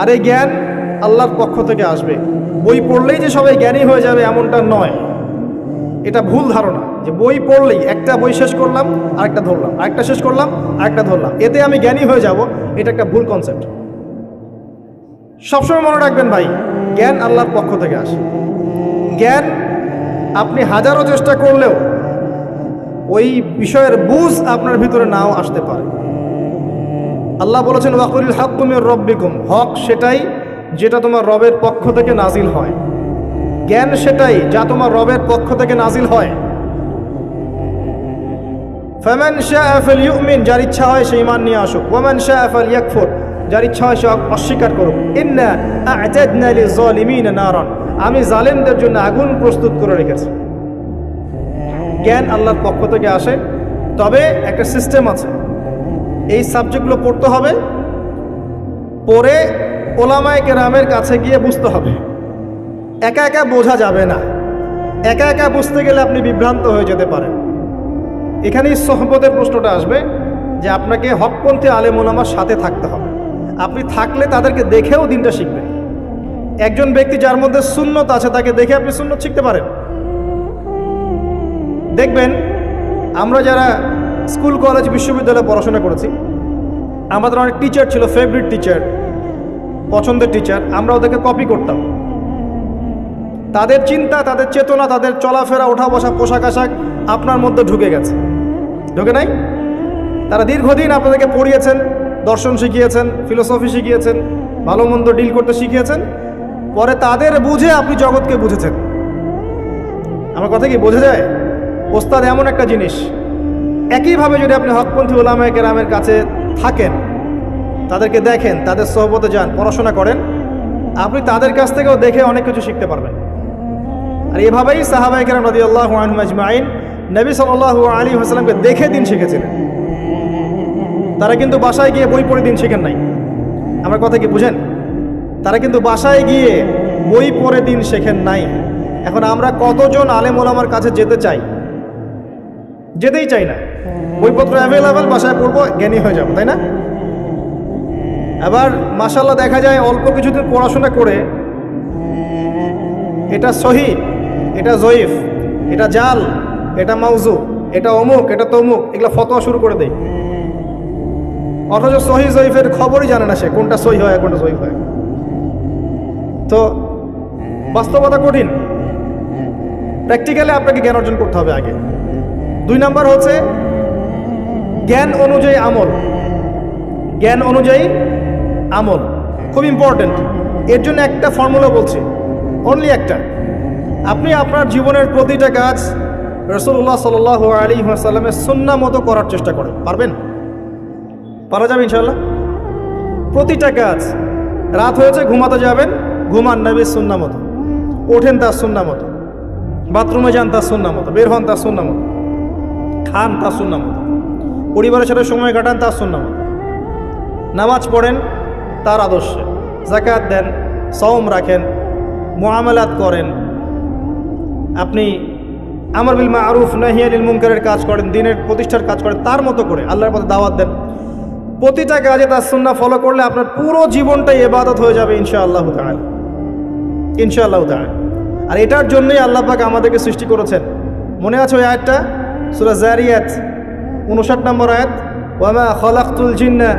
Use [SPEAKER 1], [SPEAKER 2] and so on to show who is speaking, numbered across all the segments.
[SPEAKER 1] আর এই জ্ঞান আল্লাহর পক্ষ থেকে আসবে। বই পড়লেই যে সবাই জ্ঞানী হয়ে যাবে এমনটা নয়। এটা ভুল ধারণা যে বই পড়লেই একটা বই শেষ করলাম, আরেকটা ধরলাম, আরেকটা শেষ করলাম, আরেকটা ধরলাম। এতে আমি জ্ঞানী হয়ে যাব, এটা একটা ভুল কনসেপ্ট সবসময় মনে রাখবেন ভাই, জ্ঞান আল্লাহর পক্ষ থেকে আসে। জ্ঞান আপনি হাজারো চেষ্টা করলেও ওই বিষয়ের বুঝ আপনার ভিতরে নাও আসতে পারে। আল্লাহ বলেছেন ওয়াকুল হক তুমি রব্বিকুম। হক সেটাই যেটা তোমার রবের পক্ষ থেকে নাজিল হয়। জ্ঞান সেটাই যা তোমার রবের পক্ষ থেকে নাজিল হয়। ফেমেন শাহ আফেল ইউমিন যার ইচ্ছা হয় সে ইমান নিয়ে আসুক। ওমেন শাহ আফেল ইয়াকফুর যার ইচ্ছা হয় সে অস্বীকার করুক। নারান, আমি জালেমদের জন্য আগুন প্রস্তুত করে রেখেছি। জ্ঞান আল্লাহর পক্ষ থেকে আসে, তবে একটা সিস্টেম আছে। এই সাবজেক্টগুলো পড়তে হবে। পরে ওলামায় কেরামের কাছে গিয়ে বুঝতে হবে। একা একা বোঝা যাবে না। একা একা বুঝতে গেলে আপনি বিভ্রান্ত হয়ে যেতে পারেন। এখানেই সহবতের প্রশ্নটা আসবে যে আপনাকে হকপন্থী আলেম ওলামার সাথে থাকতে হবে। আপনি থাকলে তাদেরকে দেখেও দিনটা শিখবেন। একজন ব্যক্তি যার মধ্যে শূন্যত আছে তাকে দেখে আপনি শূন্যত শিখতে পারেন। দেখবেন আমরা যারা স্কুল, কলেজ, বিশ্ববিদ্যালয়ে পড়াশোনা করেছি। আমাদের অনেক টিচার ছিল ফেভারিট টিচার পছন্দের টিচার আমরা ওদেরকে কপি করতাম। তাদের চিন্তা, তাদের চেতনা, তাদের চলাফেরা ওঠা বসা পোশাক আশাক আপনার মধ্যে ঢুকে গেছে। ঢুকে নাই? তারা দীর্ঘদিন আপনাদেরকে পড়িয়েছেন, দর্শন শিখিয়েছেন ফিলোসফি শিখিয়েছেন ভালো মন্দ ডিল করতে শিখিয়েছেন। পরে তাদের বুঝে আপনি জগৎকে বুঝেছেন। আমার কথা কি, বোঝা যায়? ওস্তাদ এমন একটা জিনিস একইভাবে যদি আপনি হকপন্থী ওলামায় কেরামের কাছে থাকেন, তাদেরকে দেখেন, তাদের সহবতে যান, পড়াশোনা করেন, আপনি তাদের কাছ থেকেও দেখে অনেক কিছু শিখতে পারবেন। আর এভাবেই সাহাবাই কেরাম রাদি আল্লাহ আজমাইন নবী সাল্লাহ আলী হাসলামকে দেখে দিন শিখেছিলেন। তারা কিন্তু বাসায় গিয়ে বই পড়ে দিন শিখেন নাই। আমার কথা কি বুঝেন? তারা কিন্তু বাসায় গিয়ে বই পড়ে দিন শেখেন নাই। এখন আমরা কতজন আলেম ওলামার কাছে যেতে চাই? যেতেই চাই না। বইপত্র অ্যাভেলেবেল বাসায় পড়ব, জ্ঞানী হয়ে যাব, তাই না? আবার মাসাল্লাহ দেখা যায় অল্প কিছুদিন পড়াশোনা করে এটা সহি, এটা জয়ীফ, এটা জাল, এটা মাউজু এটা অমুক, এটা তমুক, এগুলো ফতোয়া শুরু করে দেয়। অথচ সহি জয়ীফের খবরই জানে না সে কোনটা সহি হয় কোনটা জয়ীফ হয়। তো বাস্তবতা কঠিন। প্র্যাকটিক্যালি আপনাকে জ্ঞান অর্জন করতে হবে আগে। দুই নাম্বার হচ্ছে জ্ঞান অনুযায়ী আমল। জ্ঞান অনুযায়ী আমল। খুব ইম্পর্ট্যান্ট এর জন্য একটা ফর্মুলা বলছি। অনলি একটা। আপনি আপনার জীবনের প্রতিটা কাজ রসুল্লাহ সাল আলী সাল্লামের সন্না মতো করার চেষ্টা করেন। পারবেন? পারা যাবে ইনশাল্লাহ প্রতিটা কাজ। রাত হয়েছে, ঘুমাতে যাবেন, ঘুমান নবীর সুন্না মতো। ওঠেন তার সুন্না মতো। বাথরুমে যান তার সুন্না মতো। বের হন তার সুন্না মতো। খান তার সুন্না পরিবারের সাথে সময় কাটান তার সুন্না নামাজ পড়েন তার আদর্শে। জাকাত দেন সওম রাখেন মোয়ামেলাত করেন। আপনি আমার বিল মারুফ নাহিয়ানিল মুনকারের কাজ করেন, দিনের প্রতিষ্ঠার কাজ করেন, তার মতো করে আল্লাহর পথে দাওয়াত দেন। প্রতিটা কাজে তার সুন্না ফলো করলে আপনার পুরো জীবনটাই এবাদত হয়ে যাবে ইনশা আল্লাহ তাআলা। ইনশা আল্লাহ তাআলা। আর এটার জন্যই আল্লাহ পাক আমাদেরকে সৃষ্টি করেছেন। মনে আছে ওই আয়াতটা? সুরা জারিয়াত, উনষাট নম্বর আয়াত, ওয়ামা খলাকতুল জিন্না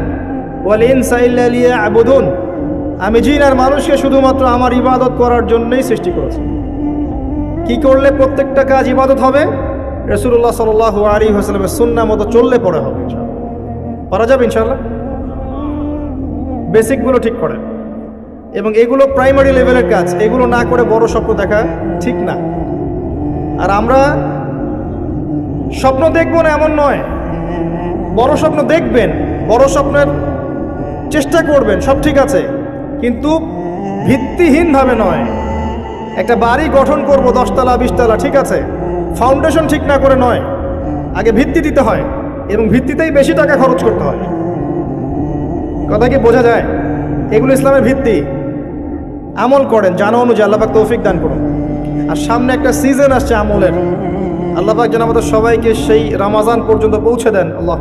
[SPEAKER 1] ওয়াল ইনসা ইল্লা লিয়াবুদুন। আমি জিন আর মানুষকে শুধুমাত্র আমার ইবাদত করার জন্যই সৃষ্টি করেছি। কি করলে প্রত্যেকটা কাজ ইবাদত হবে? রসুল্লাহ সাল আলী হাসলামের সুন্না মতো চললে পরে হবে। পারা যাবে ইনশাল্লাহ বেসিকগুলো ঠিক করেন। এবং এগুলো প্রাইমারি লেভেলের কাজ, এগুলো না করে বড় স্বপ্ন দেখা ঠিক না। আর আমরা স্বপ্ন দেখব না এমন নয়। বড় স্বপ্ন দেখবেন, বড় স্বপ্নের চেষ্টা করবেন, সব ঠিক আছে। কিন্তু ভিত্তিহীনভাবে নয়। একটা বাড়ি গঠন করব দশতলা, বিশতলা, ঠিক আছে? ফাউন্ডেশন ঠিক না করে নয়। আগে ভিত্তি দিতে হয় এবং ভিত্তিতেই বেশি টাকা খরচ করতে হয়। কথা কি বোঝা যায়? এগুলো ইসলামের ভিত্তি। আমল করেন জানা অনুযায়ী আল্লাপাক তৌফিক দান করুন। আর সামনে একটা সিজন আসছে আমলের। আল্লাপাক যেন আমাদের সবাইকে সেই রামাজান পর্যন্ত পৌঁছে দেন আল্লাহ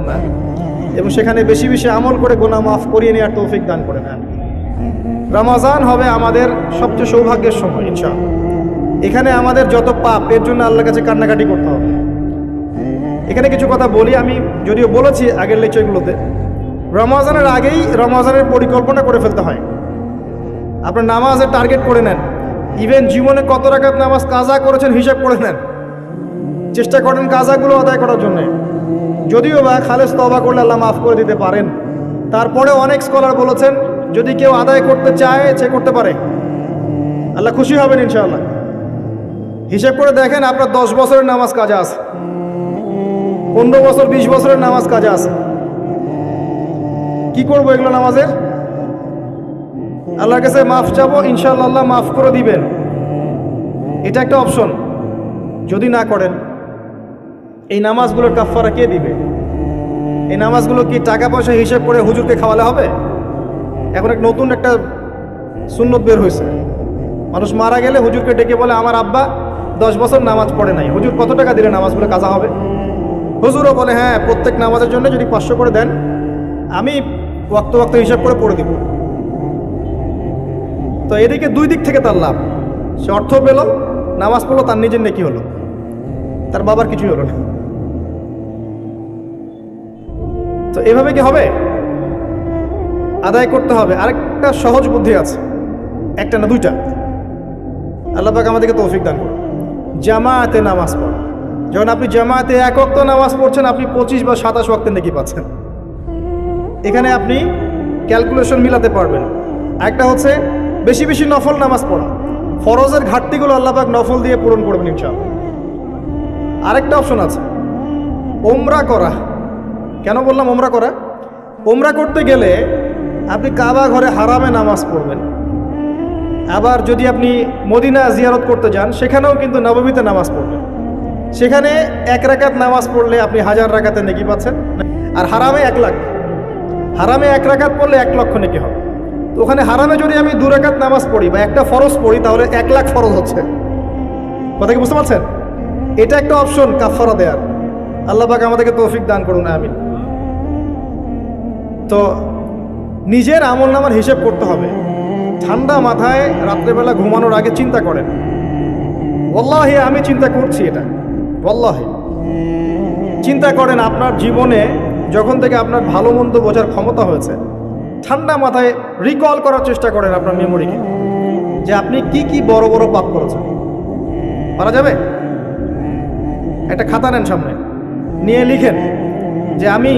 [SPEAKER 1] এবং সেখানে বেশি বেশি আমল করে গোনা মাফ করিয়ে নেওয়ার তৌফিক দান করে হ্যাঁ রমাজান হবে আমাদের সবচেয়ে সৌভাগ্যের সময়, ইনশাআল্লাহ। এখানে আমাদের যত পাপ, এর জন্য আল্লাহর কাছে কান্নাকাটি করতে হবে। এখানে কিছু কথা বলি, আমি যদিও বলেছি আগের লেকচারগুলোতে, রমাজানের আগেই রমাজানের পরিকল্পনা করে ফেলতে হয়। আপনার নামাজের টার্গেট করে নেন। ইভেন জীবনে কত রাকাত নামাজ কাজা করেছেন, হিসাব করে নেন। চেষ্টা করেন কাজাগুলো আদায় করার জন্য। যদিও বা খালেজ তবা করলে আল্লাহ মাফ করে দিতে পারেন। তারপরে অনেক স্কলার বলেছেন, যদি কেউ আদায় করতে চায়, সে করতে পারে। আল্লাহ খুশি হবেন ইনশাআল্লাহ। হিসেব করে দেখেন আপনার দশ বছরের নামাজ কাজা আছে। পনেরো বছর, বিশ বছরের নামাজ কাজা আছে। কি করব এগুলো নামাজের? আল্লাহর কাছে মাফ চাবো, ইনশাআল্লাহ আল্লাহ মাফ করে দিবেন। এটা একটা অপশন। যদি না করেন এই নামাজগুলোর কাফারা কে দিবে? এই নামাজগুলো কি টাকা পয়সা হিসেব করে হুজুরকে খাওয়ালে হবে? এখন এক নতুন একটা সুন্নত বের হয়েছে। মানুষ মারা গেলে হুজুরকে ডেকে বলে, আমার আব্বা দশ বছর নামাজ পড়ে নাই। হুজুর কত টাকা দিলে নামাজগুলো কাজা হবে? হুজুরও বলে হ্যাঁ প্রত্যেক নামাজের জন্য যদি পাঁচশো করে দেন, আমি ওয়াক্ত ওয়াক্ত হিসাব করে পড়ে দিব। তো এদিকে দুই দিক থেকে তার লাভ। সে অর্থ পেল, নামাজ পড়ল, তার নিজের নেকি হলো। তার বাবার কিছুই হলো না। তো এভাবে কি হবে? আদায় করতে হবে। আরেকটা সহজ বুদ্ধি আছে। একটা না দুইটা। আল্লাহ পাক আমাদেরকে তৌফিক দান করুন। জামায়াতে নামাজ পড়া। যখন আপনি জামায়াতে এক অক্ত নামাজ পড়ছেন, আপনি পঁচিশ বা সাতাশ ওয়াক্তের নাকি পাচ্ছেন। এখানে আপনি ক্যালকুলেশন মিলাতে পারবেন। একটা হচ্ছে বেশি বেশি নফল নামাজ পড়া। ফরজের ঘাটতিগুলো আল্লাপাক নফল দিয়ে পূরণ করবেন ইনশাআল্লাহ। আরেকটা অপশন আছে। ওমরা করা। কেন বললাম ওমরা করা? ওমরা করতে গেলে আপনি কাবা ঘরে হারামে নামাজ পড়বেন। আবার যদি আপনি মদিনা জিয়ারত করতে যান, সেখানেও কিন্তু নবমীতে নামাজ পড়বেন। সেখানে এক রাকাত নামাজ পড়লে আপনি হাজার রাকাতে নেকি পাচ্ছেন। আর হারামে এক লাখ। হারামে এক রাকাত পড়লে এক লক্ষ নেকি হবে। তো ওখানে হারামে যদি আমি দু রাকাত নামাজ পড়ি বা একটা ফরজ পড়ি, তাহলে এক লাখ ফরজ হচ্ছে। কথা কি বুঝতে পারছেন? এটা একটা অপশন কাফারা দেয়ার। আল্লাহ পাক আমাদেরকে তৌফিক দান করুন আমি তো নিজের আমল নামার হিসেব করতে হবে। ঠান্ডা মাথায় রাত্রেবেলা ঘুমানোর আগে চিন্তা করেন। বল্লাহে আমি চিন্তা করছি এটা। বল্লাহে চিন্তা করেন আপনার জীবনে যখন থেকে আপনার ভালো মন্দ বোঝার ক্ষমতা হয়েছে, ঠান্ডা মাথায় রিকল করার চেষ্টা করেন আপনার মেমোরিকে যে আপনি কি কি বড় বড় পাপ করেছেন। পারা যাবে? একটা খাতা নেন সামনে। নিয়ে লিখেন যে আমি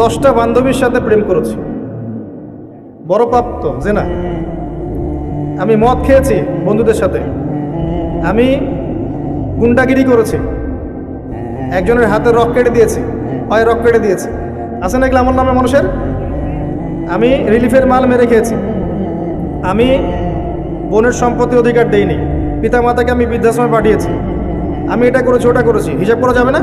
[SPEAKER 1] দশটা বান্ধবীর সাথে প্রেম করেছি। বড় পাপ তো, যে না? আমি মদ খেয়েছি বন্ধুদের সাথে। আমি গুন্ডাগিরি করেছি। একজনের হাতে রক কেটে দিয়েছি, পায়ে রক কেটে দিয়েছি। আছে না এগুলো আমার নামে মানুষের? আমি রিলিফের মাল মেরে খেয়েছি। আমি বোনের সম্পত্তি অধিকার দেইনি। পিতা মাতাকে আমি বৃদ্ধাশ্রমে পাঠিয়েছি। আমি এটা করেছি, ওটা করেছি। হিসাব করা যাবে না?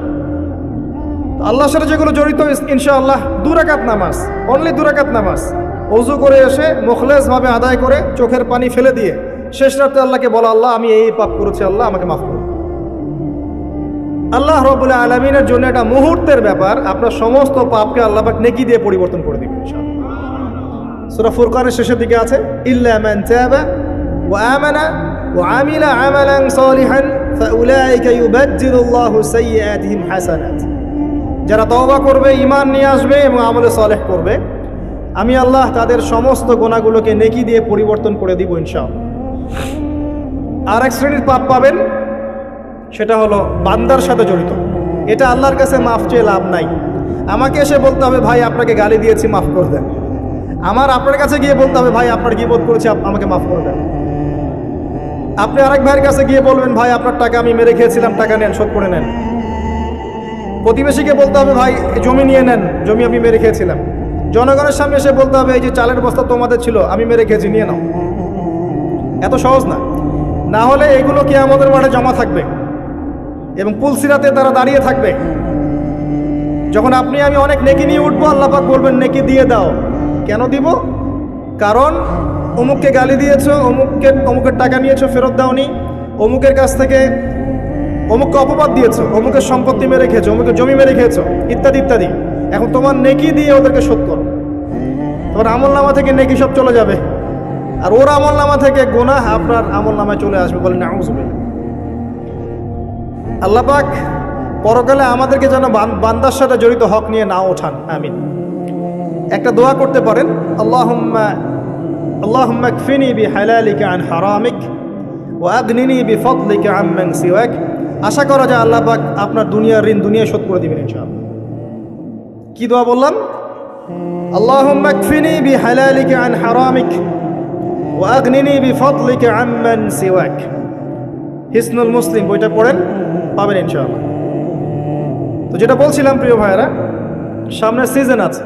[SPEAKER 1] আল্লাহর সাথে যেগুলো জড়িত ইনশাআল্লাহ দুরাকাত নামাজ অনলি দুরাকাত নামাজ। অজু করে এসে মুখলেসভাবে আদায় করে চোখের পানি ফেলে দিয়ে শেষ রাতে আল্লাহকে বলা, আল্লাহ, আমি এই পাপ করেছি, আল্লাহ আমাকে মাফ করুন। আল্লাহ রবুল্লাহ আলমিনের জন্য একটা মুহূর্তের ব্যাপার, আপনার সমস্ত পাপকে আল্লাহ পাক নেকি দিয়ে পরিবর্তন করে দিবেন সুরা ফুরকানের শেষের দিকে আছে, ইল্লা তাবা ওয়া আমিলা যারা তওবা করবে, ঈমান নিয়ে আসবে এবং আমলে সালেহ করবে, আমি আল্লাহ তাদের সমস্ত গোনাগুলোকে নেকি দিয়ে পরিবর্তন করে দিব ইনশাআল্লাহ। আর এক শ্রেণির পাপ পাবেন, সেটা হলো বান্দার সাথে জড়িত। এটা আল্লাহর কাছে মাফ চেয়ে লাভ নাই। আমাকে এসে বলতে হবে, ভাই, আপনাকে গালি দিয়েছি, মাফ করে দেন। আমার আপনার কাছে গিয়ে বলতে হবে, ভাই, আপনার কি বোধ করেছি আমাকে মাফ করে দেন। আপনি আরেক ভাইয়ের কাছে গিয়ে বলবেন, ভাই, আপনার টাকা আমি মেরে খেয়েছিলাম, টাকা নেন, শোধ করে নেন। প্রতিবেশীকে বলতে হবে, ভাই জমি নিয়ে নেন, জমি আমি মেরে খেয়েছিলাম জনগণের সামনে এসে বলতে হবে, এই যে চালের বস্তা তোমাদের ছিল, আমি মেরে খেয়েছি, নিয়ে নাও। এত সহজ না। না হলে এগুলো কি আমাদের মাঠে জমা থাকবে এবং পুলসিরাতে তারা দাঁড়িয়ে থাকবে। যখন আপনি, আমি অনেক নেকি নিয়ে উঠবো আল্লাপাক বলবেন, নেকি দিয়ে দাও। কেন দিব? কারণ, অমুককে গালি দিয়েছ, অমুককে, অমুকের টাকা নিয়েছো, ফেরত দাওনি। অমুকের কাছ থেকে অমুককে অপবাদ দিয়েছ অমুকের সম্পত্তি মেরে খেয়েছো অমুকের জমি মেরে খেয়েছো, ইত্যাদি ইত্যাদি। এখন তোমার নেকি দিয়ে ওদেরকে শোধ করো। তোমার আমল নামা থেকে নেকি সব চলে যাবে। আর ওর আমল নামা থেকে গোনাহ আপনার আমল নামায় চলে আসবে বলে না আল্লাপাক পরকালে আমাদেরকে যেন বান- বান্দার সাথে জড়িত হক নিয়ে না ওঠান। আমিন। একটা দোয়া করতে পারেন, আল্লাহুম্মা কফিনি বি হালালিকা আন হারামিক ও আগনিনি বি ফদলিকা আম্মান সিওয়াক। আশা করা যায় আল্লাহ পাক আপনার দুনিয়ার ঋণ, দুনিয়া শোধ করে দিবেন ইনশাআল্লাহ। কি দোয়া বললাম? আল্লাহুম্মা কফিনি বি হালালিকা আন হারামিক ও আগনিনি বি ফদলিকা আম্মান সিওয়াক। হিসনুল মুসলিম, বইটা পড়েন, পাবেন ইনশাআল্লাহ। তো যেটা বলছিলাম, প্রিয় ভাইয়েরা, সামনে সিজন আছে।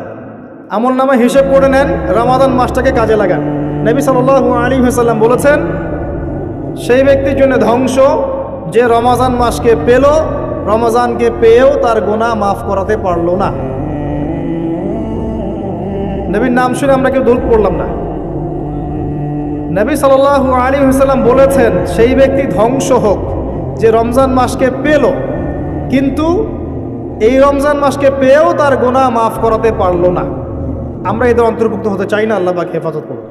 [SPEAKER 1] আমল নামা হিসেব করে নেন, রমাদান মাসটাকে কাজে লাগান। নবী সাল্লাল্লাহু আলী হাসাল্লাম বলেছেন, সেই ব্যক্তির জন্য ধ্বংস যে রমাজান মাসকে পেল, রমজানকে পেয়েও তার গোনা মাফ করাতে পারল না। নবীর নাম শুনে আমরা কেউ দূর পড়লাম না। নবী সাল্লাল্লাহু আলী হাসাল্লাম বলেছেন, সেই ব্যক্তি ধ্বংস হোক যে রমজান মাসকে পেল, কিন্তু এই রমজান মাসকে পেয়েও তার গোনা মাফ করাতে পারল না। আমরা এদের অন্তর্ভুক্ত হতে চাই না, আল্লাহ হেফাজত করুন।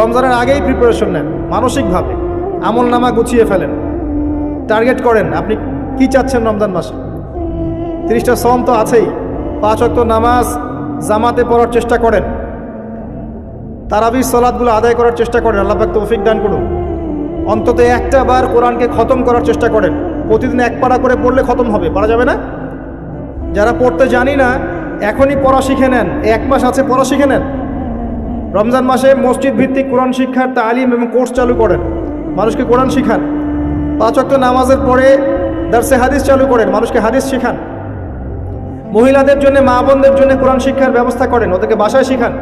[SPEAKER 1] রমজানের আগেই প্রিপারেশন নেন, মানসিকভাবে আমল নামা গুছিয়ে ফেলেন। টার্গেট করেন, আপনি কি চাচ্ছেন রমজান মাসে? তিরিশটা সম তো আছেই। পাঁচ অক্ত নামাজ জামাতে পড়ার চেষ্টা করেন। তারাবি সলাদগুলো আদায় করার চেষ্টা করেন, আল্লাহ পাক তৌফিক দান করুন। অন্তত একটা বার কোরআনকে খতম করার চেষ্টা করেন। প্রতিদিন এক পাড়া করে পড়লে খতম হবে, পারা যাবে না? যারা পড়তে জানি না, এখনই পড়া শিখে নেন, এক মাস আছে পড়া শিখে নেন। রমজান মাসে মসজিদ ভিত্তিক কোরআন শিক্ষার তালিম এবং কোর্স চালু করেন। মানুষকে কোরআন শিখান। পাঁচ অক্ট নামাজের পরে দার্সে হাদিস চালু করেন, মানুষকে হাদিস শিখান। মহিলাদের জন্য, মা বোনদের জন্য কোরআন শিক্ষার ব্যবস্থা করেন, ওদেরকে বাসায় শিখান।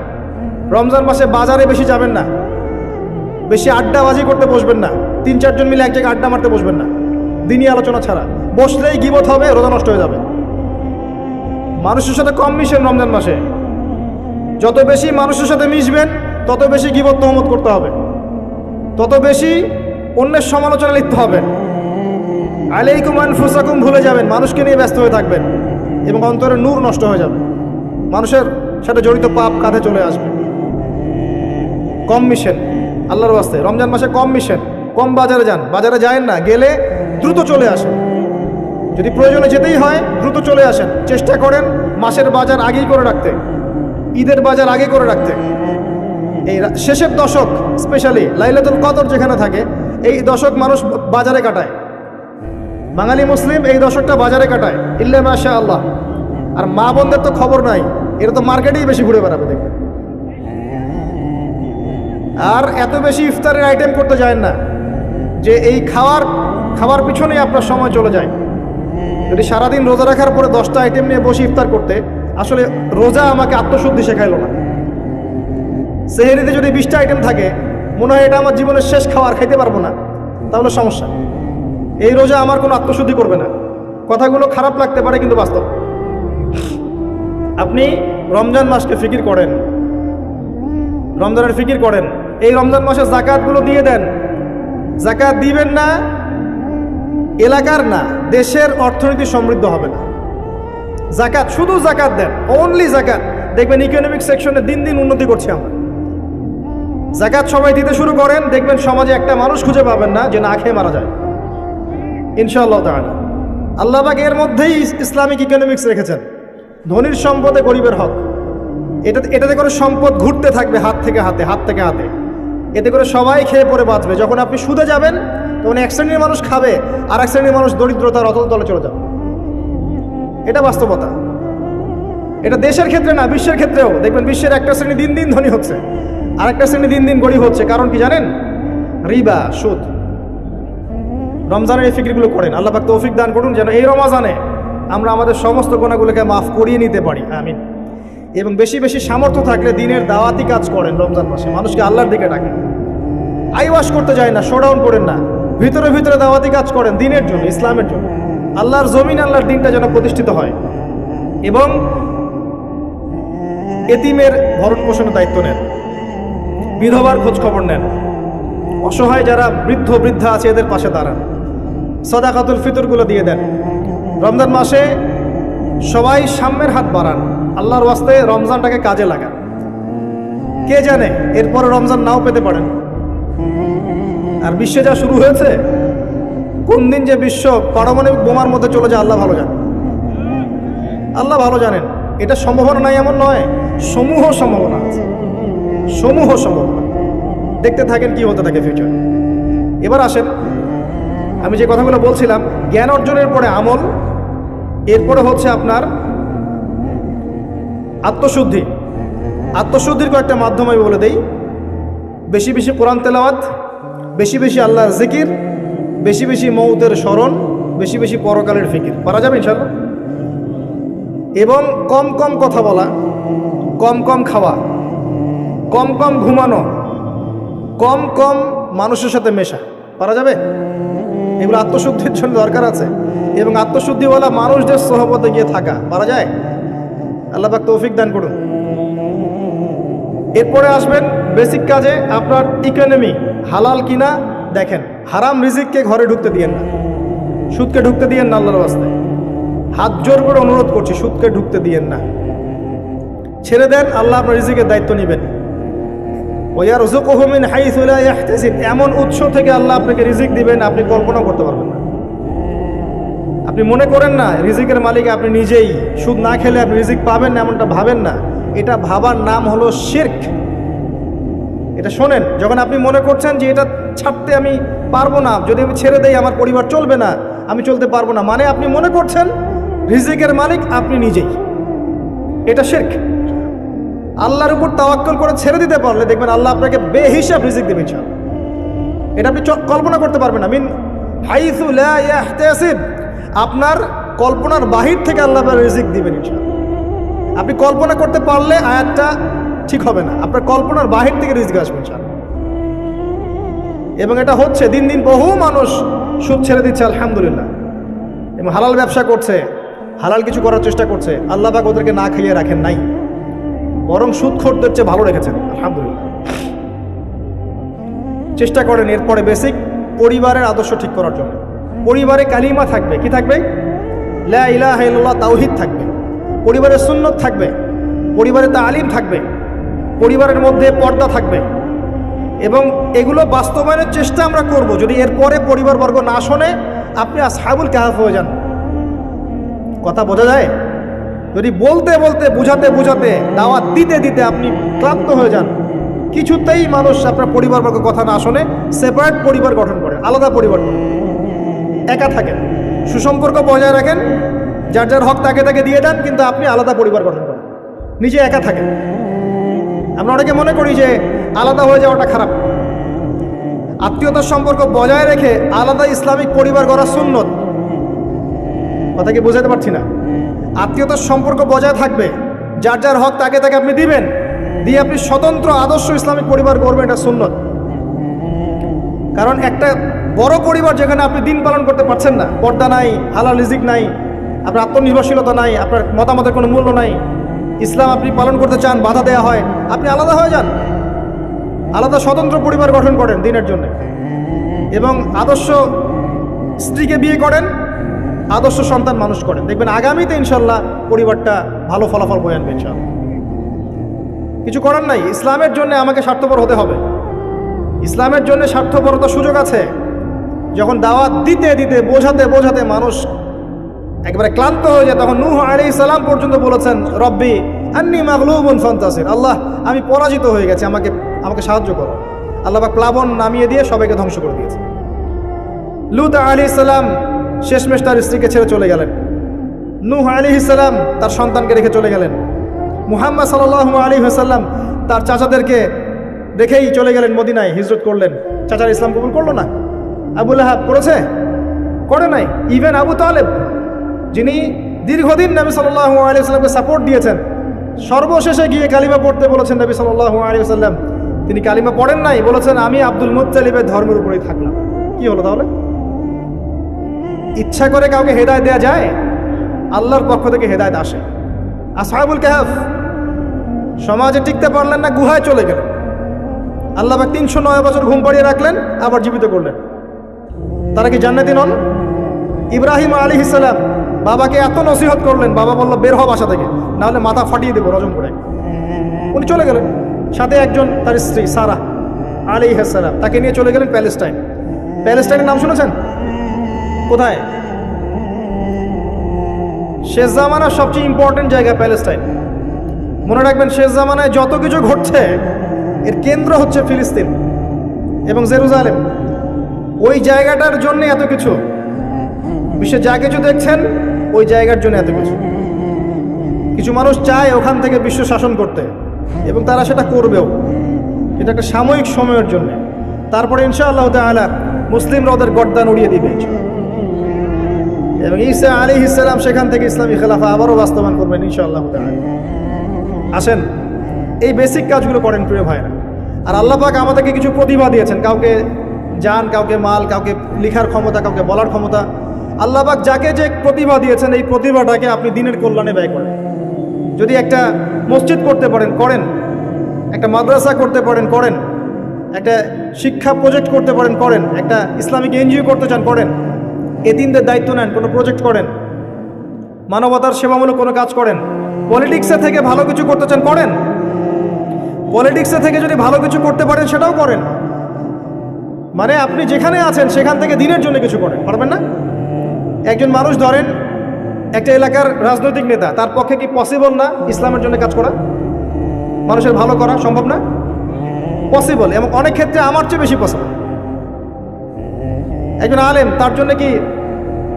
[SPEAKER 1] রমজান মাসে বাজারে বেশি যাবেন না। বেশি আড্ডাবাজি করতে বসবেন না। তিন, চারজন মিলে এক জায়গায় আড্ডা মারতে বসবেন না। দিনই আলোচনা ছাড়া। বসলেই গিবত হবে, রোজা নষ্ট হয়ে যাবে। মানুষের সাথে কম মিশেন রমজান মাসে। যত বেশি মানুষের সাথে মিশবেন, তত বেশি গিবত তহমত করতে হবে। তত বেশি অন্যের সমালোচনা লিখতে হবে। আলাইকুম আনফুসাকুম ভুলে যাবেন, মানুষকে নিয়ে ব্যস্ত হয়ে থাকবেন এবং অন্তরের নূর নষ্ট হয়ে যাবে। মানুষের সাথে জড়িত পাপ কাঁধে চলে আসবে। কম মিশেন, আল্লাহর বাস্তে রমজান মাসে কম মিশেন, কম বাজারে যান। বাজারে যায়েন না, গেলে দ্রুত চলে আসেন। যদি প্রয়োজনে যেতেই হয়, দ্রুত চলে আসেন। চেষ্টা করেন মাসের বাজার আগেই করে রাখতে। ঈদের বাজার আগে করে রাখতে। এই শেষের দশক স্পেশালি লাইলাতুল কদর যেখানে থাকে এই দশক মানুষ বাজারে কাটায়। বাঙালি মুসলিম এই দশকটা বাজারে কাটায়। ইল্লে মাশা আল্লাহ আর মা বোনদের তো খবর নাই। এটা তো মার্কেটেই বেশি ঘুরে বেড়াবে, দেখবে। আর এত বেশি ইফতারের আইটেম করতে যায় না যে এই খাওয়ার খাওয়ার পিছনেই আপনার সময় চলে যায়। যদি সারাদিন রোজা রাখার পরে দশটা আইটেম নিয়ে বসে ইফতার করতে, আসলে রোজা আমাকে আত্মশুদ্ধি শেখাইল না। সেহেরিতে যদি বিশটা আইটেম থাকে মনে হয় এটা আমার জীবনের শেষ খাওয়ার খাইতে পারব না। তাহলে সমস্যা। এই রোজা আমার কোনো আত্মশুদ্ধি করবে না। কথাগুলো খারাপ লাগতে পারে, কিন্তু বাস্তব। আপনি রমজান মাসকে ফিকির করেন। রমজানের ফিকির করেন। এই রমজান মাসে জাকাতগুলো দিয়ে দেন। জাকাত দিবেন না, এলাকার না, দেশের অর্থনীতি সমৃদ্ধ হবে না। জাকাত শুধু জাকাত দেন অনলি জাকাত দেখবেন ইকোনমিক সেকশনে দিন দিন উন্নতি করছি আমরা। জাকাত সবাই দিতে শুরু করেন, দেখবেন সমাজে একটা মানুষ খুঁজে পাবেন না যে না খেয়ে মারা যায়। ইনশাআল্লাহ তাআলা। আল্লাহবাক এর মধ্যেই ইসলামিক ইকোনমিক্স রেখেছেন। ধনীর সম্পদে গরিবের হক। এটা এটাতে করে সম্পদ ঘুরতে থাকবে হাত থেকে হাতে, হাত থেকে হাতে। এতে করে সবাই খেয়ে পরে বাঁচবে। যখন আপনি সুদে যাবেন, তখন এক শ্রেণির মানুষ খাবে আর এক শ্রেণির মানুষ দরিদ্রতার অতল তলে চলে যাবে। এটা বাস্তবতা। এটা দেশের ক্ষেত্রে না, বিশ্বের ক্ষেত্রেও। দেখবেন বিশ্বের একটা শ্রেণি দিন দিন ধনী হচ্ছে। আর একটা শ্রেণি দিন দিন গরিব হচ্ছে, কারণ কি জানেন? রিবা, সুদ। রমজানের এই ফিকিরগুলো করেন। আল্লাহ পাক তৌফিক দান করুন যেন এই রমাজানে আমরা আমাদের সমস্ত গোনাগুলোকে মাফ করিয়ে নিতে পারি। আমিন। এবং বেশি বেশি সামর্থ্য থাকলে দিনের দাওয়াতি কাজ করেন রমজান মাসে। মানুষকে আল্লাহর দিকে ডাকেন। আইওয়াশ করতে যায় না, শোডাউন করেন না। ভিতরে ভিতরে দাওয়াতি কাজ করেন দিনের জন্য, ইসলামের জন্য। আল্লাহর জমিন, আল্লাহর দিনটা যেন প্রতিষ্ঠিত হয়। এবং এতিমের ভরণ পোষণের দায়িত্ব নেন। বিধবার খোঁজ খবর নেন। অসহায় যারা বৃদ্ধ বৃদ্ধা আছে, এদের পাশে দাঁড়ান। সদাকাতুল ফিতরগুলো দিয়ে দেন। রমজান মাসে সবাই সাম্যের হাত বাড়ান। আল্লাহর ওয়াস্তে রমজানটাকে কাজে লাগান। কে জানে, এরপরে রমজান নাও পেতে পারেন। আর বিশ্বে যা শুরু হয়েছে, কোন দিন যে বিশ্ব পারমাণবিক বোমার মধ্যে চলে যায়, আল্লাহ ভালো জানেন। আল্লাহ ভালো জানেন। এটা সম্ভাবনা নাই, এমন নয়। সমূহ সম্ভাবনা আছে। সমূহ সম্ভাবনা দেখতে থাকেন কি হতে থাকে ফিউচার এবার আসেন, আমি যে কথাগুলো বলছিলাম, জ্ঞান অর্জনের পরে আমল, এরপরে হচ্ছে আপনার আত্মশুদ্ধি। আত্মশুদ্ধির কয়েকটা মাধ্যম আমি বলে দেই। বেশি বেশি কোরআন তেলাওয়াত, বেশি বেশি আল্লাহর জিকির, বেশি বেশি মৌতের স্মরণ, বেশি বেশি পরকালের ফিকির। পারা যাবে ইনশাল্লাহ এবং কম কম কথা বলা, কম কম খাওয়া। কম কম ঘুমানো, কম কম মানুষের সাথে মেশা। পারা যাবে? এগুলো আত্মশুদ্ধির জন্য দরকার আছে। এবং আত্মশুদ্ধিওয়ালা মানুষদের সহপথে গিয়ে থাকা। পারা যায়? আল্লাহ পাক তৌফিক দান করুন। এরপরে আসবেন বেসিক কাজে আপনার ইকোনমি হালাল কিনা দেখেন। হারাম রিজিককে ঘরে ঢুকতে দিয়েন না। সুদকে ঢুকতে দিয়েন না আল্লাহর বাস্তে হাত জোর করে অনুরোধ করছি, সুদকে ঢুকতে দিয়েন না। ছেড়ে দেন, আল্লাহ আপনার রিজিকের দায়িত্ব নেবেন। এমন উৎস থেকে আল্লাহ আপনাকে রিজিক দিবেন, আপনি কল্পনা করতে পারবেন না। আপনি মনে করেন না, রিজিকের মালিক আপনি নিজেই। সুদ না খেলে আপনি রিজিক পাবেন না, এমনটা ভাবেন না। এটা ভাবার নাম হলো শির্ক। এটা শোনেন, যখন আপনি মনে করছেন যে এটা ছাড়তে আমি পারব না, যদি আমি ছেড়ে দেই, আমার পরিবার চলবে না, আমি চলতে পারব না। মানে আপনি মনে করছেন, রিজিকের মালিক আপনি নিজেই। এটা শির্ক। আল্লাহর উপর তাওয়াক্কল করে ছেড়ে দিতে পারলে দেখবেন আল্লাহ আপনাকে বেহিসাব রিজিক দেবে ইনশাআল্লাহ। এটা আপনি কল্পনা করতে পারবেন না। মিন হাইসু লা ইয়াহতাসিব, আপনার কল্পনার বাহির থেকে আল্লাহ রিজিক দিবেন ইনশাআল্লাহ। আপনি কল্পনা করতে পারলে আয়াতটা ঠিক হবে না। আপনার কল্পনার বাহির থেকে রিজিক আসবে ইনশাআল্লাহ। এবং এটা হচ্ছে, দিন দিন বহু মানুষ সুদ ছেড়ে দিচ্ছে, আলহামদুলিল্লাহ। এবং হালাল ব্যবসা করছে, হালাল কিছু করার চেষ্টা করছে। আল্লাহ পাক ওদেরকে না খাইয়ে রাখেন, নাই। বরং সুদ খোরদের চেয়ে ভালো রেখেছেন, আলহামদুলিল্লাহ। চেষ্টা করেন এরপরে বেসিক পরিবারের আদর্শ ঠিক করার জন্য। পরিবারে কালিমা থাকবে, কি থাকবে? লা তাওহিদ থাকবে। পরিবারের সুন্নত থাকবে। পরিবারে তালিম থাকবে। পরিবারের মধ্যে পর্দা থাকবে। এবং এগুলো বাস্তবায়নের চেষ্টা আমরা করব। যদি এরপরে পরিবারবর্গ না শোনে, আপনি আসহাবুল কাহাফ হয়ে যান। কথা বোঝা যায়? যদি বলতে বলতে, বুঝাতে বুঝাতে দাওয়াত দিতে দিতে আপনি ক্লান্ত হয়ে যান, কিছুতেই মানুষ আপনার পরিবারবর্গ কথা না শোনে সেপারেট পরিবার গঠন করে, আলাদা পরিবার একা থাকেন, সুসম্পর্ক বজায় রাখেন, যার যার হক তাকে তাকে দিয়ে দেন, কিন্তু আপনি আলাদা পরিবার গঠন করেন। নিজে একা থাকেন। আমরা অনেকে মনে করি যে আলাদা হয়ে যাওয়াটা খারাপ। আত্মীয়তার সম্পর্ক বজায় রেখে আলাদা ইসলামিক পরিবার গড়া সুন্নত। কথা কি বোঝাতে পারছি না? আত্মীয়তার সম্পর্ক বজায় থাকবে। যার যার হক, তাকে তাকে আপনি দিবেন। দিয়ে আপনি স্বতন্ত্র আদর্শ ইসলামিক পরিবার করবেন এটা সুন্নত। কারণ একটা বড় পরিবার যেখানে আপনি দিন পালন করতে পারছেন না, পর্দা নাই, হালাল রিজিক নাই, আপনার আত্মনির্ভরশীলতা নাই, আপনার মতামতের কোনো মূল্য নাই, ইসলাম আপনি পালন করতে চান, বাধা দেওয়া হয়, আপনি আলাদা হয়ে যান। আলাদা স্বতন্ত্র পরিবার গঠন করেন দিনের জন্য। এবং আদর্শ স্ত্রীকে বিয়ে করেন আদর্শ সন্তান মানুষ করেন। দেখবেন আগামীতে ইনশাল্লাহ পরিবারটা ভালো ফলাফল বয়ে আনবে কিছু করার নাই, ইসলামের জন্য আমাকে স্বার্থপর হতে হবে। ইসলামের জন্য স্বার্থপরতার সুযোগ আছে। যখন দাওয়াত দিতে দিতে, বোঝাতে বোঝাতে মানুষ একবারে ক্লান্ত হয়ে যায়, তখন নূহ আলী সালাম পর্যন্ত বলেছেন, রব্বি আন্নি মাগলুবুন ফন্তাসির। আল্লাহ, আমি পরাজিত হয়ে গেছি, আমাকে আমাকে সাহায্য করো। আল্লাহ প্লাবন নামিয়ে দিয়ে সবাইকে ধ্বংস করে দিয়েছে লুত আলী সালাম শেষমেশ তার স্ত্রীকে ছেড়ে চলে গেলেন। নূহ আলী সালাম তার সন্তানকে রেখে চলে গেলেন। মুহাম্মদ সাল আলী হাসাল্লাম তার চাচাদেরকে রেখেই চলে গেলেন মদিনায় হিজরত করলেন। চাচার ইসলাম কবুল করল না? আবুল আহাব করেছে? করে নাই। ইভেন আবু তালেব, যিনি দীর্ঘদিন নবী সাল্লাহ আলিয়াকে সাপোর্ট দিয়েছেন, সর্বশেষে গিয়ে কালিমা পড়তে বলেছেন নবী সাল্লাহ আলী সাল্লাম তিনি কালিমা পড়েন নাই, বলেছেন, আমি আব্দুল মুত্তালিবের ধর্মের উপরেই থাকলাম। কি হলো তাহলে? ইচ্ছা করে কাউকে হেদায় দেয়া যায়? আল্লাহর পক্ষ থেকে হেদায়ত আসে। আর আসহাবুল কাহাফ, সমাজে টিকতে পারলেন না, গুহায় চলে গেলেন। আল্লাহ পাক তিনশো নয় বছর ঘুম পাড়িয়ে রাখলেন, আবার জীবিত করলেন। তারা কি জান্নাতি নন? ইব্রাহিম আলী ইসালাম বাবাকে এত নসিহত করলেন, বাবা বলল, বের হ বাসা থেকে, নাহলে মাথা ফাটিয়ে দেবো রজম করে। উনি চলে গেলেন। সাথে একজন তার স্ত্রী সারা আলী হাসালাম তাকে নিয়ে চলে গেলেন প্যালেস্টাইন। প্যালেস্টাইনের নাম শুনেছেন? কোথায়? শেষ জামানার সবচেয়ে ইম্পর্টেন্ট জায়গা প্যালেস্টাইন। মনে রাখবেন, শেষ জামানায় যত কিছু ঘটছে, এর কেন্দ্র হচ্ছে ফিলিস্তিন এবং জেরুজালেম। ওই জায়গাটার জন্য এত কিছু। বিশ্বে যা কিছু দেখছেন, ওই জায়গার জন্য এত কিছু। কিছু মানুষ চায় ওখান থেকে বিশ্ব শাসন করতে, এবং তারা সেটা করবেও। এটা একটা সাময়িক সময়ের জন্য। তারপরে ইনশাআল্লাহ তাআলা মুসলিমরা ওদের গর্দান উড়িয়ে দিবে। এবং ঈসা আলী ইসলাম সেখান থেকে ইসলামী খেলাফা আবারও বাস্তবায়ন করবেন ইনশাআল্লাহ আসেন, এই বেসিক কাজগুলো করেন প্রিয় ভাইরা। আর আল্লাহ পাক আমাদেরকে কিছু প্রতিভা দিয়েছেন, কাউকে যান কাউকে মাল, কাউকে লিখার ক্ষমতা, কাউকে বলার ক্ষমতা। আল্লাহ পাক যাকে যে প্রতিভা দিয়েছেন, এই প্রতিভাটাকে আপনি দিনের কল্যাণে ব্যয় করেন। যদি একটা মসজিদ করতে পারেন, করেন। একটা মাদ্রাসা করতে পারেন, করেন। একটা শিক্ষা প্রজেক্ট করতে পারেন, করেন। একটা ইসলামিক এনজিও করতে চান, করেন। এতিমদের দায়িত্ব নেন, কোনো প্রজেক্ট করেন। মানবতার সেবামূলক কোনো কাজ করেন। পলিটিক্সে থেকে ভালো কিছু করতে চান, করেন। পলিটিক্সে থেকে যদি ভালো কিছু করতে পারেন, সেটাও করেন। মানে আপনি যেখানে আছেন, সেখান থেকে দিনের জন্য কিছু করেন, পারবেন না? একজন মানুষ ধরেন, একটা এলাকার রাজনৈতিক নেতা, তার পক্ষে কি পসিবল না ইসলামের জন্য কাজ করা? মানুষের ভালো করা সম্ভব না? পসিবল এবং অনেক ক্ষেত্রে আমার চেয়ে বেশি পসিবল একজন আলেম, তার জন্য কি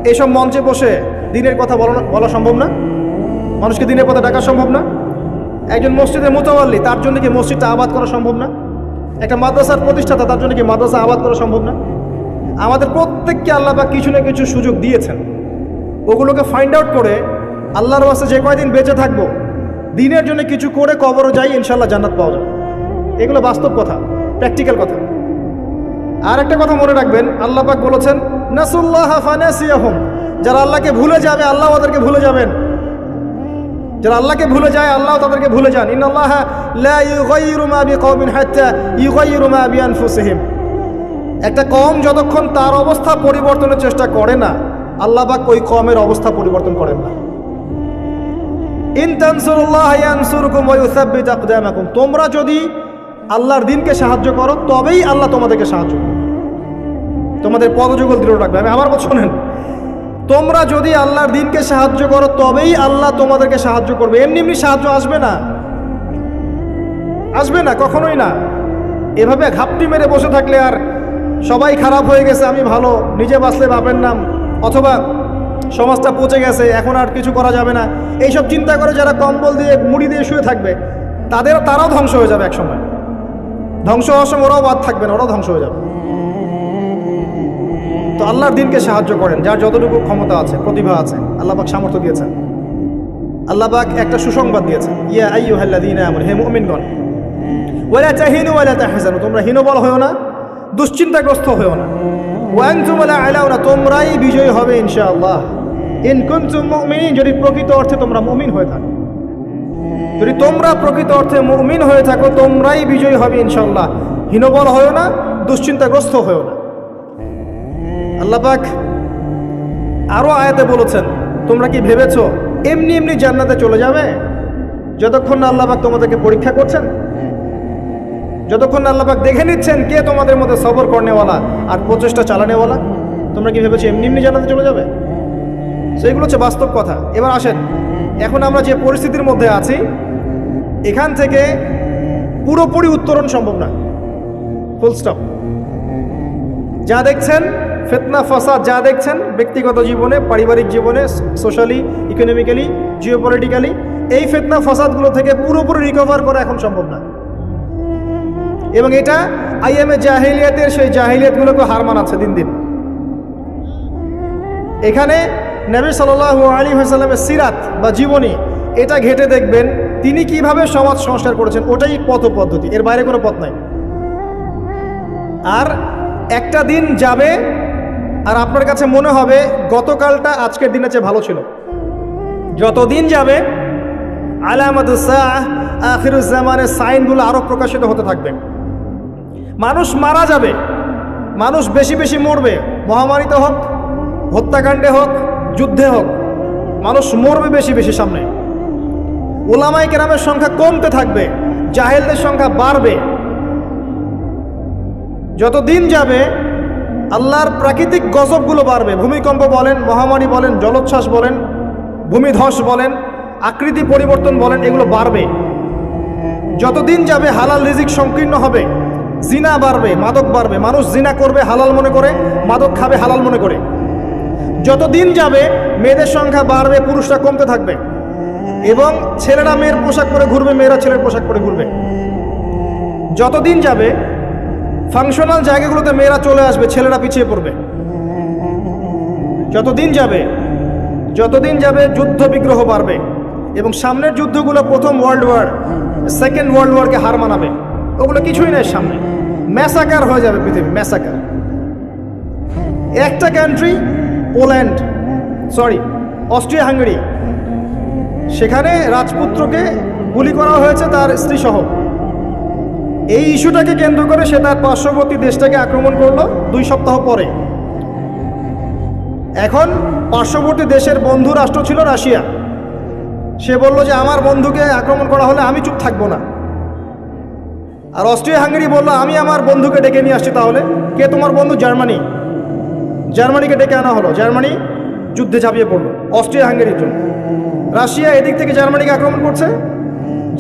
[SPEAKER 1] এইসব মঞ্চে বসে দিনের কথা বলা বলা সম্ভব না? মানুষকে দিনের কথা ডাকা সম্ভব না? একজন মসজিদের মোতাবাল্লি, তার জন্য কি মসজিদটা আবাদ করা সম্ভব না? একটা মাদ্রাসার প্রতিষ্ঠাতা, তার জন্য কি মাদ্রাসা আবাদ করা সম্ভব না? আমাদের প্রত্যেককে আল্লাহ বা কিছু না কিছু সুযোগ দিয়েছেন। ওগুলোকে ফাইন্ড আউট করে আল্লাহর বাসে যে কয়দিন বেঁচে থাকব, দিনের জন্য কিছু করে কবরও যাই ইনশাল্লাহ জান্নাত পাওয়া যাবে। এগুলো বাস্তব কথা প্র্যাকটিক্যাল কথা। আর একটা কথা মনে রাখবেন, আল্লাহ পাক বলেছেন, নাসুল্লাহ ফানাসিয়াহুম। যারা আল্লাহকে ভুলে যাবে, আল্লাহ ওদেরকে ভুলে যাবেন। যারা আল্লাহকে ভুলে যায়, আল্লাহ তাদেরকে ভুলে যান। ইন্নাল্লাহ লা ইউগাইয়িরু মা বিকওমিন হাত্তা ইউগাইয়িরু মা বিআনফুসিহিম। একটা কম যতক্ষণ তার অবস্থা পরিবর্তনের চেষ্টা করে না, আল্লাহ পাক ওই কমের অবস্থা পরিবর্তন করেন না। ইন তানসুরুল্লাহ ইয়ানসুরকুম ওয়া ইউসাব্বিত আকদামাকুম। তোমরা যদি আল্লাহর দিনকে সাহায্য করো, তবেই আল্লাহ তোমাদেরকে সাহায্য করবে। তোমাদের পদযুগল দৃঢ় রাখবে। আমি কথা শোনেন, তোমরা যদি আল্লাহর দিনকে সাহায্য করো, তবেই আল্লাহ তোমাদেরকে সাহায্য করবে। এমনি এমনি সাহায্য আসবে না। আসবে না, কখনোই না। এভাবে ঘাপটি মেরে বসে থাকলে আর সবাই খারাপ হয়ে গেছে, আমি ভালো, নিজে বাঁচলে বাপের নাম। অথবা সমাজটা পচে গেছে, এখন আর কিছু করা যাবে না। এইসব চিন্তা করে যারা কম্বল দিয়ে, মুড়ি দিয়ে শুয়ে থাকবে, তাদের, তারাও ধ্বংস হয়ে যাবে একসময়। ধ্বংস হওয়ার সময় ওরাও বাদ থাকবে না, ওরাও ধ্বংস হয়ে যাবে। তো আল্লাহর দিনকে সাহায্য করেন, যার যতটুকু ক্ষমতা আছে, প্রতিভা আছে, আল্লাহ পাক সামর্থ্য দিয়েছেন। আল্লাহ পাক একটা সুসংবাদ দিয়েছেন, ইয়া আইয়ুহাল্লাযীনা আমানু, হে মুমিনগণ, ওয়ালা তাহিনু ওয়ালা তাহজানু, তোমরা হীনবল হয়েও না, দুশ্চিন্তাগ্রস্ত হয়েও না। ওয়ানতুম লা আলাউনা, তোমরাই বিজয়ী হবে ইনশাআল্লাহ। ইন কুনতুম মুমিনিন, যদি প্রকৃত অর্থে তোমরা মুমিন হয়ে থাকো। যদি তোমরা প্রকৃত অর্থে মুমিন হয়ে থাকো, তোমরাই বিজয়ী হবে ইনশাআল্লাহ। হীনবল হয়েও না, দুশ্চিন্তাগ্রস্ত হয়েও না। আল্লাহ পাক আরও আয়াতে বলেছেন, তোমরা কি ভেবেছো, এমনি এমনি জান্নাতে চলে যাবে? যতক্ষণ না আল্লাপাক তোমাদেরকে পরীক্ষা করছেন, যতক্ষণ না আল্লাপাক দেখে নিচ্ছেন কে তোমাদের মধ্যে সবর করনেওয়ালা আর প্রচেষ্টা চালানেওয়ালা, তোমরা কি ভেবেছো, এমনি এমনি জান্নাতে চলে যাবে? সেইগুলো হচ্ছে বাস্তব কথা। এবার আসেন এখন আমরা যে পরিস্থিতির মধ্যে আছি, এখান থেকে পুরোপুরি উত্তরণ সম্ভব না। ফুল স্টপ যা দেখছেন, ফেতনা, ফসাদ যা দেখছেন, ব্যক্তিগত জীবনে, পারিবারিক জীবনে সোশ্যালি ইকোনমিক্যালি জিওপলিটিক্যালি এই ফেতনা, ফসাদগুলো থেকে পুরোপুরি রিকভার করা এখন সম্ভব না। এবং এটা আইএমএ জাহিলিয়াতের সেই জাহিলিয়াতগুলোকে হার মানাচ্ছে দিন দিন। এখানে নবী সাল্লাহ আলী হাসাল্লামের সিরাত বা জীবনী, এটা ঘেটে দেখবেন তিনি কীভাবে সমাজ সংস্কার করেছেন, ওটাই পথ পদ্ধতি, এর বাইরে কোনো পথ নাই। আর একটা দিন যাবে, আর আপনার কাছে মনে হবে গতকালটা আজকের দিনের চেয়ে ভালো ছিল। যত দিন যাবে আলামাদুসাহ আখিরুজ্জামানের সাইনগুলো আরও প্রকাশিত হতে থাকবে। মানুষ মারা যাবে, মানুষ বেশি বেশি মরবে মহামারীতে হোক, হত্যাকাণ্ডে হোক যুদ্ধে হোক, মানুষ মরবে বেশি বেশি সামনে। ওলামাই কেরামের সংখ্যা কমতে থাকবে, জাহেলদের সংখ্যা বাড়বে। যত দিন যাবে, আল্লাহর প্রাকৃতিক গজবগুলো বাড়বে। ভূমিকম্প বলেন, মহামারী বলেন, জলোচ্ছ্বাস বলেন, ভূমিধস বলেন, আকৃতি পরিবর্তন বলেন, এগুলো বাড়বে। যতদিন যাবে, হালাল রিজিক সংকীর্ণ হবে, জিনা বাড়বে, মাদক বাড়বে। মানুষ জিনা করবে হালাল মনে করে, মাদক খাবে হালাল মনে করে। যত দিন যাবে, মেয়েদের সংখ্যা বাড়বে, পুরুষরা কমতে থাকবে। এবং ছেলেরা মেয়ের পোশাক পরে ঘুরবে, মেয়েরা ছেলের পোশাক পরে ঘুরবে। যতদিন যাবে ফাংশনাল জায়গাগুলোতে মেয়েরা চলে আসবে, ছেলেরা পিছিয়ে পড়বে। যতদিন যাবে যতদিন যাবে যুদ্ধ বিগ্রহ বাড়বে এবং সামনের যুদ্ধগুলো প্রথম ওয়ার্ল্ড ওয়ার সেকেন্ড ওয়ার্ল্ড ওয়ারকে হার মানাবে। ওগুলো কিছুই নাই সামনে। ম্যাসাকার হয়ে যাবে পৃথিবী, ম্যাসাকার। একটা country Poland, sorry Austria Hungary সেখানে রাজপুত্রকে গুলি করা হয়েছে তার স্ত্রী সহ এই ইস্যুটাকে কেন্দ্র করে সে তার পার্শ্ববর্তী দেশটাকে আক্রমণ করল দুই সপ্তাহ পরে। এখন পার্শ্ববর্তী দেশের বন্ধু রাষ্ট্র ছিল রাশিয়া। সে বলল যে, আমার বন্ধুকে আক্রমণ করা হলে আমি চুপ থাকব না। আর অস্ট্রিয়া হাঙ্গেরি বলল, আমি আমার বন্ধুকে ডেকে নিয়ে আসছি তাহলে। কে তোমার বন্ধু? জার্মানি। জার্মানিকে ডেকে আনা হলো। জার্মানি যুদ্ধে ঝাঁপিয়ে পড়ল অস্ট্রিয়া হাঙ্গেরির জন্য। রাশিয়া এদিক থেকে জার্মানিকে আক্রমণ করছে,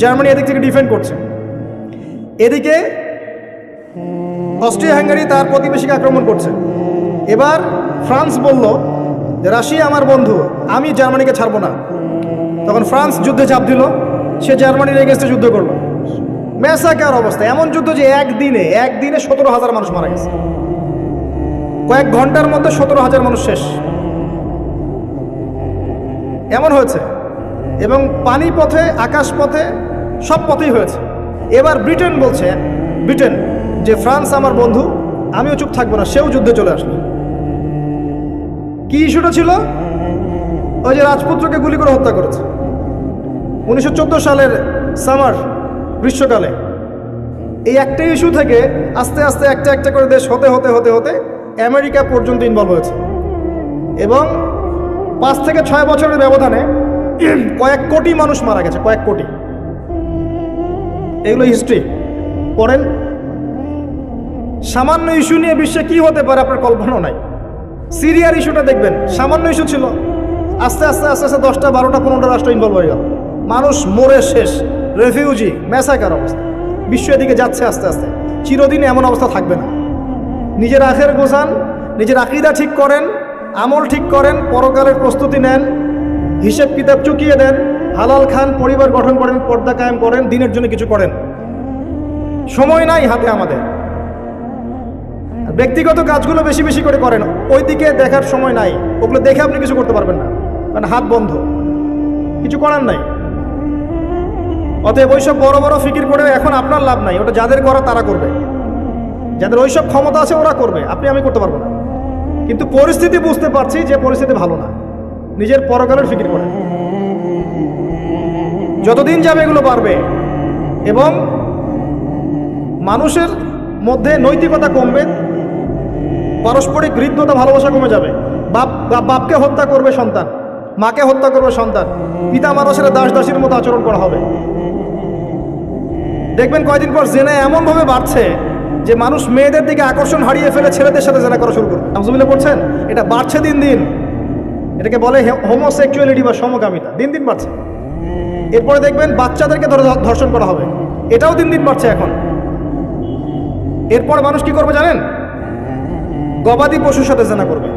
[SPEAKER 1] জার্মানি এদিক থেকে ডিফেন্ড করছে। এদিকে অস্ট্রিয়া হাঙ্গারি তার প্রতিবেশীকে আক্রমণ করছে। এবার ফ্রান্স বলল যে রাশিয়া আমার বন্ধু, আমি জার্মানিকে ছাড়বো না। তখন ফ্রান্স যুদ্ধে চাপ দিল, সে জার্মানির এগেনস্টে যুদ্ধ করল। ম্যাসাকার অবস্থা, এমন যুদ্ধ যে একদিনে একদিনে সতেরো হাজার মানুষ মারা গেছে। কয়েক ঘণ্টার মধ্যে সতেরো হাজার মানুষ শেষ। এমন হয়েছে। এবং পানি পথে আকাশ পথে সব পথেই হয়েছে। এবার ব্রিটেন বলছে, ব্রিটেন, যে ফ্রান্স আমার বন্ধু, আমিও চুপ থাকব না, সেও যুদ্ধে চলে আসলো। কি ইস্যুটা ছিল? ওই যে রাজপুত্রকে গুলি করে হত্যা করেছে। উনিশশো চোদ্দ সালের সামার গ্রীষ্মকালে। এই একটা ইস্যু থেকে আস্তে আস্তে একটা একটা করে দেশ হতে হতে হতে হতে আমেরিকা পর্যন্ত ইনভলভ হয়েছে। এবং পাঁচ থেকে ছয় বছরের ব্যবধানে কয়েক কোটি মানুষ মারা গেছে, কয়েক কোটি। এগুলো হিস্ট্রি পড়েন। সামান্য ইস্যু নিয়ে বিশ্বে কি হতে পারে আপনার কল্পনাও নাই। সিরিয়ার ইস্যুটা দেখবেন, সামান্য ইস্যু ছিল। আস্তে আস্তে আস্তে আস্তে দশটা, বারোটা, পনেরোটা রাষ্ট্র ইনভলভ হয়ে গেল। মানুষ মরে শেষ। রেফিউজি ম্যাসাকার অবস্থা। বিশ্ব এদিকে যাচ্ছে আস্তে আস্তে। চিরদিন এমন অবস্থা থাকবে না। নিজের আখের গোছান নিজের আকিদা ঠিক করেন, আমল ঠিক করেন, পরকালের প্রস্তুতি নেন, হিসেব কিতাব চুকিয়ে দেন, হালাল খান পরিবার গঠন করেন, পর্দা কায়েম করেন, দিনের জন্য কিছু করেন। সময় নাই হাতে আমাদের। ব্যক্তিগত কাজগুলো বেশি বেশি করে করেন। ওই দিকে দেখার সময় নাই। ওগুলো দেখে আপনি কিছু করতে পারবেন না। কারণ হাত বন্ধ। কিছু করার নাই। অতএব ওইসব বড় বড় ফিকির করে এখন আপনার লাভ নাই। ওটা যাদের করা তারা করবে। যাদের ওই সব ক্ষমতা আছে ওরা করবে, আপনি আমি করতে পারব না। কিন্তু পরিস্থিতি বুঝতে পারছি যে পরিস্থিতি ভালো না। নিজের পরকালের ফিকির করে যতদিন যাবে এগুলো বাড়বে। এবং মানুষের মধ্যে নৈতিকতা কমবে, পারস্পরিক হৃদ্যতা, ভালোবাসা কমে যাবে। বাপ বাপ- বাপকে হত্যা করবে সন্তান, মাকে হত্যা করবে সন্তান, পিতা মানুষের দাস দাসীর মতো আচরণ করা হবে। দেখবেন কয়দিন পর জেনে এমনভাবে বাড়ছে যে মানুষ মেয়েদের দিকে আকর্ষণ হারিয়ে ফেলে ছেলেদের সাথে জেনা করা শুরু করবে নামজুবিল্লা পড়ছেন এটা বাড়ছে দিন দিন। এটাকে বলে হোমোসেক্সুয়ালিটি বা সমকামিতা। দিন দিন বাড়ছে। এরপরে দেখবেন বাচ্চাদেরকে ধরে ধর্ষণ করা হবে। এটাও দিন দিন বাড়ছে এখন। এরপর মানুষ কি করবে জানেন? গবাদি পশুর সাথে জেনা করবে।